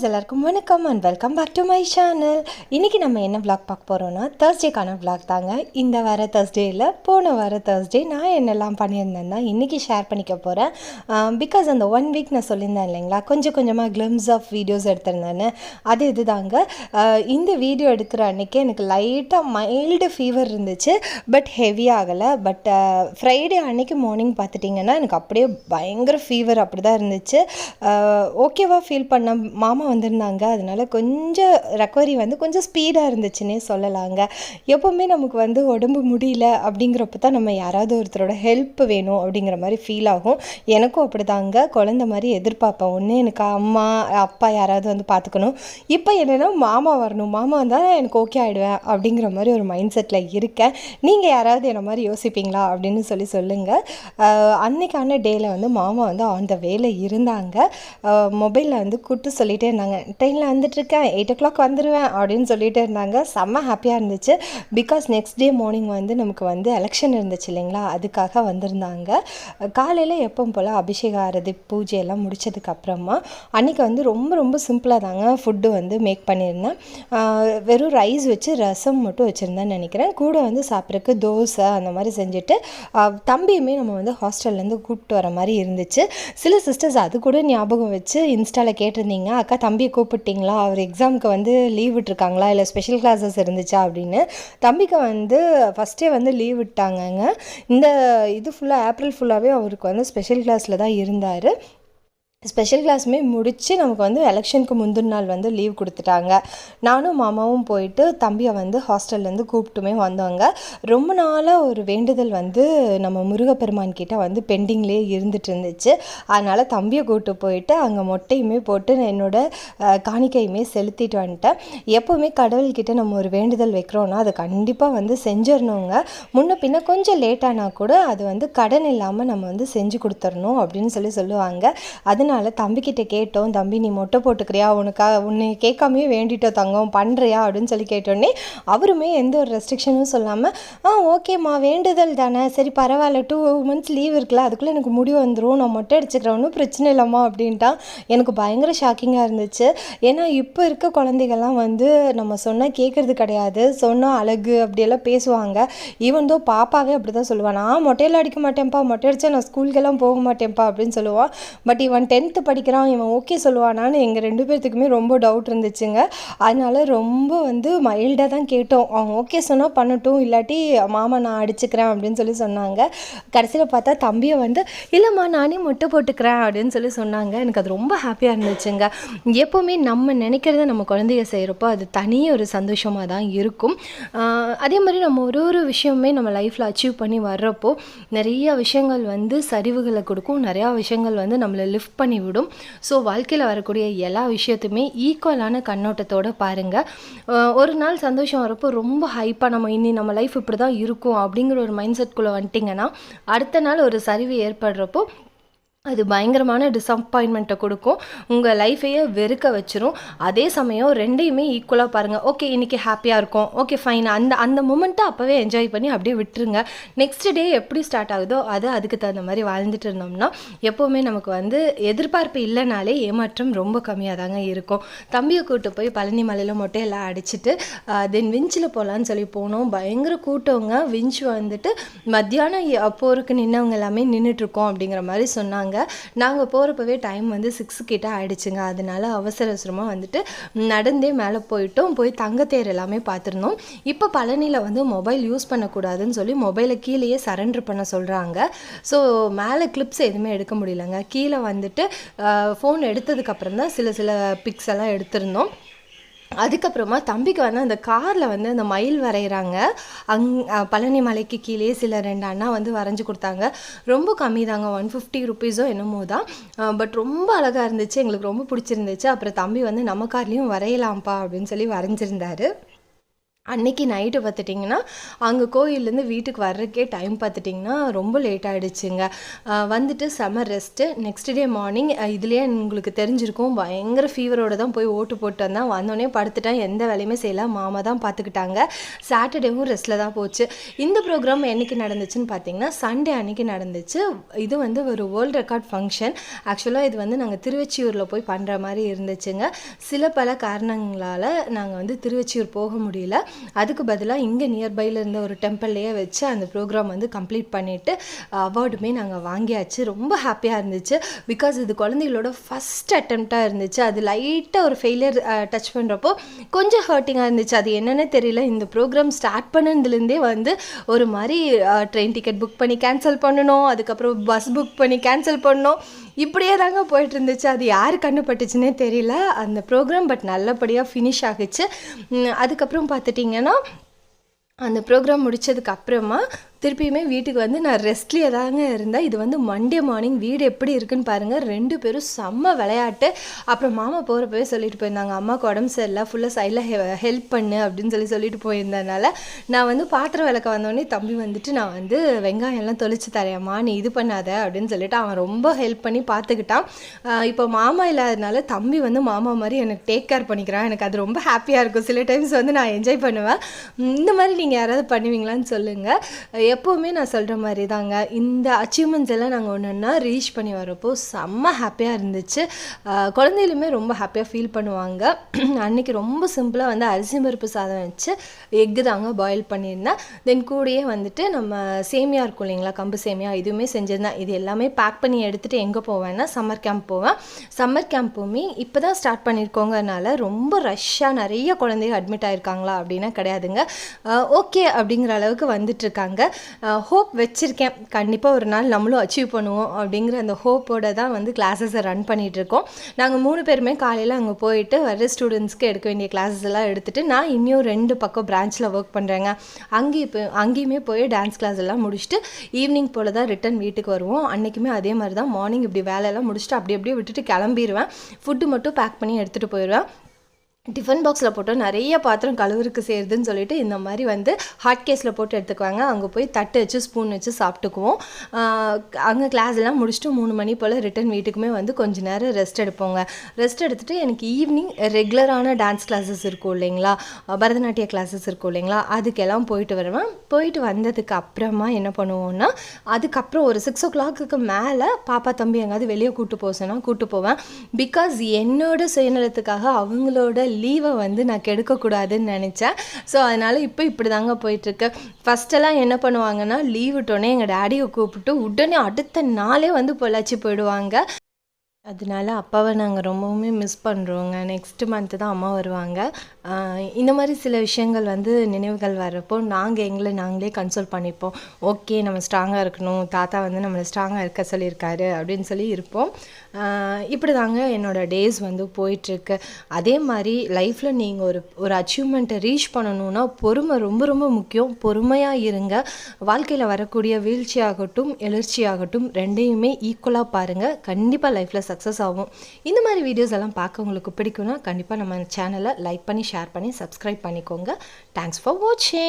Friends எல்லாருக்கும் வணக்கம் and welcome back to my channel இன்றைக்கி நம்ம என்ன ப்ளாக் பார்க்க போகிறோன்னா தேர்ஸ்டேக்கான ப்ளாக் தாங்க. இந்த வார தேர்ஸ்டேயில் போன வார தேர்ஸ்டே நான் என்னெல்லாம் பண்ணியிருந்தேன்னா இன்றைக்கி ஷேர் பண்ணிக்க போகிறேன் பிகாஸ் அந்த ஒன் வீக் நான் சொல்லியிருந்தேன் இல்லைங்களா கொஞ்சம் கொஞ்சமாக கிளிம்ஸ் ஆஃப் வீடியோஸ் எடுத்திருந்தேன்னு. அது இது தாங்க இந்த வீடியோ எடுக்கிற அன்றைக்கி எனக்கு லைட்டாக மைல்டு ஃபீவர் இருந்துச்சு பட் ஹெவி ஆகலை. பட் ஃப்ரைடே அன்னைக்கு மார்னிங் பார்த்துட்டிங்கன்னா எனக்கு அப்படியே பயங்கர ஃபீவர் அப்படி தான் இருந்துச்சு ஓகேவா ஃபீல் பண்ண மாமா வந்திருந்தாங்க. அதனால கொஞ்சம் ரெக்கவரி வந்து கொஞ்சம் ஸ்பீடாக இருந்துச்சுன்னே சொல்லலாங்க. எப்போவுமே நமக்கு வந்து உடம்பு முடியல அப்படிங்கிறப்ப தான் நம்ம யாராவது ஒருத்தரோட ஹெல்ப் வேணும் அப்படிங்கிற மாதிரி ஃபீல் ஆகும். எனக்கும் அப்படி தாங்க குழந்த மாதிரி எதிர்பார்ப்பேன். ஒன்று எனக்கு அம்மா அப்பா யாராவது வந்து பார்த்துக்கணும். இப்போ என்னென்னா மாமா வரணும். மாமா வந்தால் எனக்கு ஓகே ஆகிடுவேன் அப்படிங்கிற மாதிரி ஒரு மைண்ட் செட்டில் இருக்கேன். நீங்கள் யாராவது என்ன மாதிரி யோசிப்பீங்களா அப்படின்னு சொல்லி சொல்லுங்கள் அன்னைக்கான டேயில் வந்து மாமா வந்து ஆன் த வேல இருந்தாங்க. மொபைலில் வந்து கூப்பிட்டு சொல்லிகிட்டே இருந்தாங்க ட்ரெயினில் வந்துட்டுருக்கேன் எயிட் ஓ கிளாக் வந்துடுவேன் அப்படின்னு சொல்லிகிட்டே இருந்தாங்க. செம்ம ஹாப்பியாக இருந்துச்சு. பிகாஸ் நெக்ஸ்ட் டே மார்னிங் வந்து நமக்கு வந்து எலெக்ஷன் இருந்துச்சு இல்லைங்களா? அதுக்காக வந்திருந்தாங்க. காலையில் எப்பவும் போல் அபிஷேக ஆரதி பூஜை எல்லாம் அன்றைக்கி வந்து ரொம்ப ரொம்ப சிம்பிளாக தாங்க ஃபுட்டு வந்து மேக் பண்ணியிருந்தேன். வெறும் ரைஸ் வச்சு ரசம் மட்டும் வச்சுருந்தேன்னு நினைக்கிறேன். கூட வந்து சாப்பிட்றதுக்கு தோசை அந்த மாதிரி செஞ்சுட்டு தம்பியுமே நம்ம வந்து ஹாஸ்டல்லேருந்து கூப்பிட்டு வர மாதிரி இருந்துச்சு. சில சிஸ்டர்ஸ் அது கூட ஞாபகம் வச்சு இன்ஸ்டாவில் கேட்டிருந்தீங்க அக்கா தம்பியை கூப்பிட்டிங்களா? அவர் எக்ஸாமுக்கு வந்து லீவ் விட்டுருக்காங்களா? இல்லை ஸ்பெஷல் கிளாஸஸ் இருந்துச்சா அப்படின்னு. தம்பிக்கு வந்து ஃபஸ்ட்டே வந்து லீவ் விட்டாங்கங்க. இந்த இது ஃபுல்லாக ஏப்ரல் ஃபுல்லாகவே அவருக்கு வந்து ஸ்பெஷல் கிளாஸில் தான் இருந்தார். ஸ்பெஷல் கிளாஸுமே முடித்து நமக்கு வந்து எலெக்ஷனுக்கு முந்தின நாள் வந்து லீவ் கொடுத்துட்டாங்க. நானும் மாமாவும் போயிட்டு தம்பியை வந்து ஹாஸ்டல்லேருந்து கூப்பிட்டுமே வந்தோங்க. ரொம்ப நாளாக ஒரு வேண்டுதல் வந்து நம்ம முருகப்பெருமான் கிட்டே வந்து பெண்டிங்லேயே இருந்துட்டு இருந்துச்சு. அதனால் தம்பியை கூப்பிட்டு போயிட்டு அங்கே மொட்டையுமே போட்டு என்னோட காணிக்கையுமே செலுத்திட்டு வந்துட்டேன். எப்போவுமே கடவுள்கிட்ட நம்ம ஒரு வேண்டுதல் வைக்கிறோன்னா அதை கண்டிப்பாக வந்து செஞ்சிடணுங்க. முன்ன பின்ன கொஞ்சம் லேட்டானா கூட அது வந்து கடன் இல்லாமல் நம்ம வந்து செஞ்சு கொடுத்துடணும் அப்படின்னு சொல்லி சொல்லுவாங்க. அதனால தம்பிக்கிட்ட கேட்டோம் தம்பி நீ மொட்டை போட்டுக்கிறியா? உனக்கா உன்னை கேட்காமையே வேண்டிட்டோம் தங்கம் பண்ணுறியா அப்படின்னு சொல்லி கேட்டோன்னே அவருமே எந்த ஒரு ரெஸ்ட்ரிக்ஷனும் சொல்லாமல் ஆ ஓகேம்மா வேண்டுதல் தானே. சரி பரவாயில்ல டூ மந்த்ஸ் லீவ் இருக்குல்ல அதுக்குள்ளே எனக்கு முடி வந்துடும் நான் மொட்டை அடிச்சுக்கிறேன் ஒன்றும் பிரச்சனை இல்லைம்மா அப்படின்ட்டான் எனக்கு பயங்கர ஷாக்கிங்காக இருந்துச்சு. ஏன்னா இப்போ இருக்க குழந்தைகள்லாம் வந்து நம்ம சொன்னால் கேட்குறது கிடையாது. சொன்னால் அழகு அப்படியெல்லாம் பேசுவாங்க. ஈவன் தோ பாப்பாவே அப்படி தான் சொல்லுவான் நான் மொட்டையெல்லாம் அடிக்க மாட்டேன்ப்பா. மொட்டை அடித்தா நான் ஸ்கூலுக்கெல்லாம் போக மாட்டேன்ப்பா அப்படின்னு சொல்லுவான் பட் இவன் டென்த்து படிக்கிறான் இவன் ஓகே சொல்லுவானான்னு எங்கள் ரெண்டு பேர்த்துக்குமே ரொம்ப டவுட் இருந்துச்சுங்க. அதனால ரொம்ப வந்து மைல்டாக தான் கேட்டோம். அவன் ஓகே சொன்னால் பண்ணட்டும் இல்லாட்டி மாமா நான் அடிச்சுக்கிறேன் அப்படின்னு சொல்லி சொன்னாங்க. கடைசியில் பார்த்தா தம்பியை வந்து இல்லைம்மா நானே மொட்டை போட்டுக்கிறேன் அப்படின்னு சொல்லி சொன்னாங்க. எனக்கு அது ரொம்ப ஹாப்பியாக இருந்துச்சுங்க. எப்போவுமே நம்ம நினைக்கிறத நம்ம குழந்தைய செய்கிறப்போ அது தனி ஒரு சந்தோஷமாக தான் இருக்கும். அதே மாதிரி நம்ம ஒரு ஒரு விஷயமே நம்ம லைஃப்பில் அச்சீவ் பண்ணி வர்றப்போ நிறைய விஷயங்கள் வந்து சரிவுகளை கொடுக்கும். நிறையா விஷயங்கள் வந்து நம்மளை லிஃப்ட் பண்ணி விடும். ஸோ வாழ்க்கையில் வரக்கூடிய எல்லா விஷயத்தையுமே ஈக்குவலான கண்ணோட்டத்தோடு பாருங்கள் ஒரு நாள் சந்தோஷம் வரப்போ ரொம்ப ஹைப்பாக நம்ம இனி நம்ம லைஃப் இப்படி தான் இருக்கும் அப்படிங்கிற ஒரு மைண்ட் செட்குள்ளே வந்துட்டிங்கன்னா அடுத்த நாள் ஒரு சரிவு ஏற்படுறப்போ அது பயங்கரமான டிசப்பாயின்மெண்ட்டை கொடுக்கும். உங்கள் லைஃபையே வெறுக்க வச்சிரும். அதே சமயம் ரெண்டையுமே ஈக்குவலாக பாருங்கள் ஓகே இன்றைக்கி ஹாப்பியாக இருக்கும். ஓகே ஃபைன் அந்த அந்த மூமெண்ட்டை அப்போவே என்ஜாய் பண்ணி அப்படியே விட்டுருங்க. நெக்ஸ்ட் டே எப்படி ஸ்டார்ட் ஆகுதோ அது அதுக்கு தகுந்த மாதிரி வாழ்ந்துட்டு இருந்தோம்னா எப்போவுமே நமக்கு வந்து எதிர்பார்ப்பு இல்லைனாலே ஏமாற்றம் ரொம்ப கம்மியாக தாங்க இருக்கும். தம்பியை கூப்பிட்டு போய் பழனி மலையில் மொட்டையெல்லாம் அடிச்சுட்டு தென் விஞ்சில் போகலான்னு சொல்லி போனோம். பயங்கர கூட்டவங்க விஞ்ச் வந்துட்டு மத்தியானம் எ- போருக்கு நின்னவங்க எல்லாமே நின்றுட்டுருக்கோம் அப்படிங்கிற மாதிரி சொன்னாங்க. நாங்கள் போகிறப்பவே டைம் வந்து சிக்ஸ் கிட்ட ஆயிடுச்சுங்க. அதனால அவசர அவசரமாக வந்துட்டு நடந்தே மேலே போயிட்டோம். போய் தங்கத்தேர் எல்லாமே பார்த்துருந்தோம். இப்போ பழனியில் வந்து மொபைல் யூஸ் பண்ணக்கூடாதுன்னு சொல்லி மொபைலை கீழேயே சரண்டர் பண்ண சொல்கிறாங்க ஸோ மேலே கிளிப்ஸ் எதுவுமே எடுக்க முடியலங்க. கீழே வந்துட்டு ஃபோன் எடுத்ததுக்கப்புறம் தான் சில சில பிக்ஸ் எல்லாம் எடுத்திருந்தோம். அதுக்கப்புறமா தம்பிக்கு வந்து அந்த காரில் வந்து அந்த மயில் வரைகிறாங்க அங் பழனி மலைக்கு கீழே சில ரெண்டு அண்ணா வந்து வரைஞ்சி கொடுத்தாங்க. ரொம்ப கம்மி தாங்க ஒன் ஃபிஃப்டி ருபீஸோ என்னமோ தான். பட் ரொம்ப அழகாக இருந்துச்சு. எங்களுக்கு ரொம்ப பிடிச்சிருந்துச்சு. அப்புறம் தம்பி வந்து நம்ம கார்லேயும் வரையலாம்ப்பா அப்படின்னு சொல்லி வரைஞ்சிருந்தாரு. அன்னைக்கு நைட்டு பார்த்துட்டிங்கன்னா அங்கே கோயிலேருந்து வீட்டுக்கு வர்றதுக்கே டைம் பார்த்துட்டிங்கன்னா ரொம்ப லேட் ஆகிடுச்சுங்க வந்துட்டு செம ரெஸ்ட்டு நெக்ஸ்ட் டே மார்னிங் இதுலேயே உங்களுக்கு தெரிஞ்சிருக்கும் பயங்கர ஃபீவரோடு தான் போய் ஓட்டு போட்டு வந்தேன். வந்தோடனே படுத்துட்டேன். எந்த வேலையுமே செய்யல. மாமா தான் பார்த்துக்கிட்டாங்க. சாட்டர்டேவும் ரெஸ்ட்டில் தான் போச்சு. இந்த ப்ரோக்ராம் என்னைக்கு நடந்துச்சுன்னு பார்த்தீங்கன்னா சண்டே அன்னைக்கு நடந்துச்சு. இது வந்து ஒரு வேர்ல்டு ரெக்கார்ட் ஃபங்க்ஷன் ஆக்சுவலாக இது வந்து நாங்கள் திருவச்சியூரில் போய் பண்ணுற மாதிரி இருந்துச்சுங்க. சில பல காரணங்களால் நாங்கள் வந்து திருவெச்சியூர் போக முடியல. அதுக்கு பதிலாக இங்கே நியர்பையில் இருந்த ஒரு டெம்பிள்லேயே வச்சு அந்த ப்ரோக்ராம் வந்து கம்ப்ளீட் பண்ணிவிட்டு அவார்டுமே நாங்கள் வாங்கியாச்சு. ரொம்ப ஹாப்பியாக இருந்துச்சு. பிகாஸ் இது குழந்தைகளோட ஃபஸ்ட் அட்டம்ப்டாக இருந்துச்சு. அது லைட்டாக ஒரு ஃபெயிலியர் டச் பண்ணுறப்போ கொஞ்சம் ஹர்ட்டிங்காக இருந்துச்சு. அது என்னென்னு தெரியல. இந்த ப்ரோக்ராம் ஸ்டார்ட் பண்ணதுலேருந்தே வந்து ஒரு மாதிரி ட்ரெயின் டிக்கெட் புக் பண்ணி கேன்சல் பண்ணணும். அதுக்கப்புறம் பஸ் புக் பண்ணி கேன்சல் பண்ணணும். இப்படியே தாங்க போயிட்டு இருந்துச்சு அது யார் கண்டுபட்டுச்சுன்னே தெரியல. அந்த ப்ரோக்ராம் பட் நல்லபடியாக ஃபினிஷ் ஆகுச்சு. அதுக்கப்புறம் பார்த்துட்டிங்கன்னா அந்த ப்ரோக்ராம் முடித்ததுக்கு அப்புறமா திருப்பியுமே வீட்டுக்கு வந்து நான் ரெஸ்ட்லேயே தாங்க இருந்தேன். இது வந்து மண்டே மார்னிங் வீடு எப்படி இருக்குன்னு பாருங்கள் ரெண்டு பேரும் செம்ம விளையாட்டு. அப்புறம் மாமா போகிறப்பவே சொல்லிட்டு போயிருந்தாங்க. அம்மாவுக்கு உடம்பு சரியில்லை ஃபுல்லாக சைடில் ஹெல்ப் பண்ணு அப்படின்னு சொல்லி சொல்லிட்டு போயிருந்ததுனால நான் வந்து பாத்திரம் விளக்க வந்தோடனே தம்பி வந்துட்டு நான் வந்து வெங்காயம்லாம் தொளிச்சு தரையம்மா நீ இது பண்ணாத அப்படின்னு சொல்லிட்டு அவன் ரொம்ப ஹெல்ப் பண்ணி பார்த்துக்கிட்டான் இப்போ மாமா இல்லாததுனால தம்பி வந்து மாமா மாதிரி எனக்கு டேக் கேர் பண்ணிக்கிறான். எனக்கு அது ரொம்ப ஹாப்பியாக இருக்கும். சில டைம்ஸ் வந்து நான் என்ஜாய் பண்ணுவேன். இந்த மாதிரி நீங்கள் நீங்கள் யாராவது பண்ணுவீங்களான்னு சொல்லுங்கள் எப்போவுமே நான் சொல்கிற மாதிரி தாங்க இந்த அச்சீவ்மெண்ட்ஸ் எல்லாம் நாங்கள் ஒன்று ஒன்றா ரீச் பண்ணி வரப்போ செம்ம ஹாப்பியாக இருந்துச்சு. குழந்தையிலுமே ரொம்ப ஹாப்பியாக ஃபீல் பண்ணுவாங்க. அன்னைக்கு ரொம்ப சிம்பிளாக வந்து அரிசி பருப்பு சாதம் வச்சு எக்கு தாங்க பாயில் பண்ணியிருந்தேன். தென் கூடயே வந்துட்டு நம்ம சேமியா இருக்கும் இல்லைங்களா? கம்பு சேமியா இதுவுமே செஞ்சிருந்தேன். இது எல்லாமே பேக் பண்ணி எடுத்துகிட்டு எங்கே போவேன்னா சம்மர் கேம்ப் போவேன். சம்மர் கேம்ப்புமே இப்போ தான் ஸ்டார்ட் பண்ணியிருக்கோங்கனால ரொம்ப ரஷ்ஷாக நிறைய குழந்தைங்க அட்மிட் ஆயிருக்காங்களா அப்படின்னா கிடையாதுங்க. ஓகே அப்படிங்கிற அளவுக்கு வந்துட்டுருக்காங்க. ஹோப் வச்சுருக்கேன். கண்டிப்பாக ஒரு நாள் நம்மளும் அச்சீவ் பண்ணுவோம் அப்படிங்கிற அந்த ஹோப்போடு தான் வந்து கிளாஸஸை ரன் பண்ணிகிட்ருக்கோம் நாங்கள் மூணு பேருமே காலையில் அங்கே போயிட்டு வர ஸ்டூடெண்ட்ஸ்க்கு எடுக்க வேண்டிய கிளாஸஸ் எல்லாம் எடுத்துகிட்டு நான் இன்னும் ரெண்டு பக்கம் பிரான்ச்சில் ஒர்க் பண்ணுறேங்க அங்கேயும் இப்போ அங்கேயுமே போய் டான்ஸ் கிளாஸ் எல்லாம் முடிச்சுட்டு ஈவினிங் போல் தான் ரிட்டன் வீட்டுக்கு வருவோம். அன்றைக்குமே அதே மாதிரி தான் மார்னிங் இப்படி வேலையெல்லாம் முடிச்சுட்டு அப்படி அப்படியே விட்டுட்டு கிளம்பிடுவேன் ஃபுட்டு மட்டும் பேக் பண்ணி எடுத்துகிட்டு போயிடுவேன். டிஃபன் பாக்ஸில் போட்டு நிறைய பாத்திரம் கழுவுருக்கு சேருதுன்னு சொல்லிட்டு இந்த மாதிரி வந்து ஹாட் கேஸில் போட்டு எடுத்துக்குவாங்க. அங்கே போய் தட்டு வச்சு ஸ்பூன் வச்சு சாப்பிட்டுக்குவோம். அங்கே கிளாஸ் எல்லாம் முடிச்சுட்டு மூணு மணி போல் ரிட்டன் வீட்டுக்குமே வந்து கொஞ்ச நேரம் ரெஸ்ட் எடுப்போங்க. ரெஸ்ட் எடுத்துகிட்டு எனக்கு ஈவினிங் ரெகுலரான டான்ஸ் கிளாஸஸ் இருக்கும் இல்லைங்களா? பரதநாட்டிய கிளாஸஸ் இருக்கும் இல்லைங்களா? அதுக்கெல்லாம் போயிட்டு வருவேன். போயிட்டு வந்ததுக்கு அப்புறமா என்ன பண்ணுவோம்னா அதுக்கப்புறம் ஒரு சிக்ஸ் ஓ கிளாக்குக்கு மேலே பாப்பா தம்பி எங்காவது வெளியே கூப்பிட்டு போக சொன்னால் கூப்பிட்டு போவேன். பிகாஸ் என்னோட சுயநலத்துக்காக அவங்களோட லீவை வந்து நான் கெடுக்கக்கூடாதுன்னு நினச்சேன் ஸோ அதனால் இப்போ இப்படி தாங்க போயிட்டுருக்கு. ஃபஸ்ட்டெல்லாம் என்ன பண்ணுவாங்கன்னா லீவ் விட்டோன்னே எங்கள் டேடியை கூப்பிட்டு உடனே அடுத்த நாளே வந்து பொள்ளாச்சி போயிடுவாங்க. அதனால அப்பாவை நாங்கள் ரொம்பவுமே மிஸ் பண்ணுறோங்க நெக்ஸ்ட் மந்த்து தான் அம்மா வருவாங்க. இந்த மாதிரி சில விஷயங்கள் வந்து நினைவுகள் வர்றப்போ நாங்கள் எங்களை நாங்களே கன்சோல் பண்ணிப்போம். ஓகே நம்ம ஸ்ட்ராங்காக இருக்கணும். தாத்தா வந்து நம்மளை ஸ்ட்ராங்காக இருக்க சொல்லியிருக்காரு அப்படின்னு சொல்லி இருப்போம். இப்படி தாங்க என்னோடய டேஸ் வந்து போயிட்டுருக்கு. அதே மாதிரி லைஃப்பில் நீங்கள் ஒரு ஒரு அச்சீவ்மெண்ட்டை ரீச் பண்ணணும்னா பொறுமை ரொம்ப ரொம்ப முக்கியம். பொறுமையாக இருங்க. வாழ்க்கையில் வரக்கூடிய வீழ்ச்சியாகட்டும் எழுச்சியாகட்டும் எழுச்சி ஆகட்டும் ரெண்டையுமே ஈக்குவலாக பாருங்கள் கண்டிப்பாக லைஃப்பில் சக்ஸஸ் ஆகும். இந்த மாதிரி வீடியோஸ் எல்லாம் பார்க்க உங்களுக்கு பிடிக்கும்னா கண்டிப்பாக நம்ம சேனலை லைக் பண்ணி ஷேர் பண்ணி சப்ஸ்கிரைப் பண்ணிக்கோங்க. தேங்க்ஸ் ஃபார் வாட்சிங்